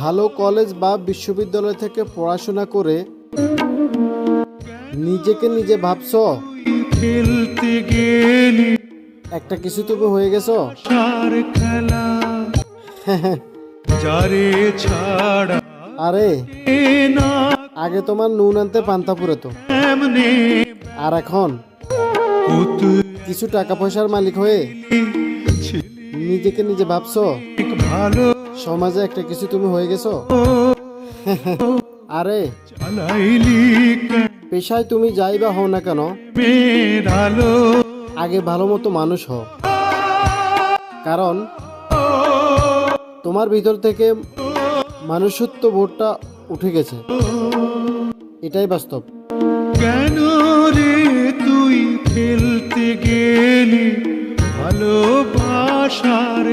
ভালো কলেজ বা বিশ্ববিদ্যালয় থেকে পড়াশোনা করে নিজেকে নিজে ভাবছ? একটা কিছু তুমি হয়ে গেছো? আরে, আগে তোমার নুন আনতে পান্তা পুরে তো আর এখন কিছু টাকা পয়সার মালিক হয়ে নিজেকে নিজে ভাবছ? ভালো সমাজে একটা কিছু তুমি হয়ে গেছো? আরে, পেশায় তুমি যাই বা হও না কেন, আগে ভালো মতো মানুষ হও। কারণ, তোমার ভিতর থেকে মানুষত্ব বোধটা উঠে গেছে। এটাই বাস্তব। কেন রে তুই খেলতে গেলি? ভালোবাসার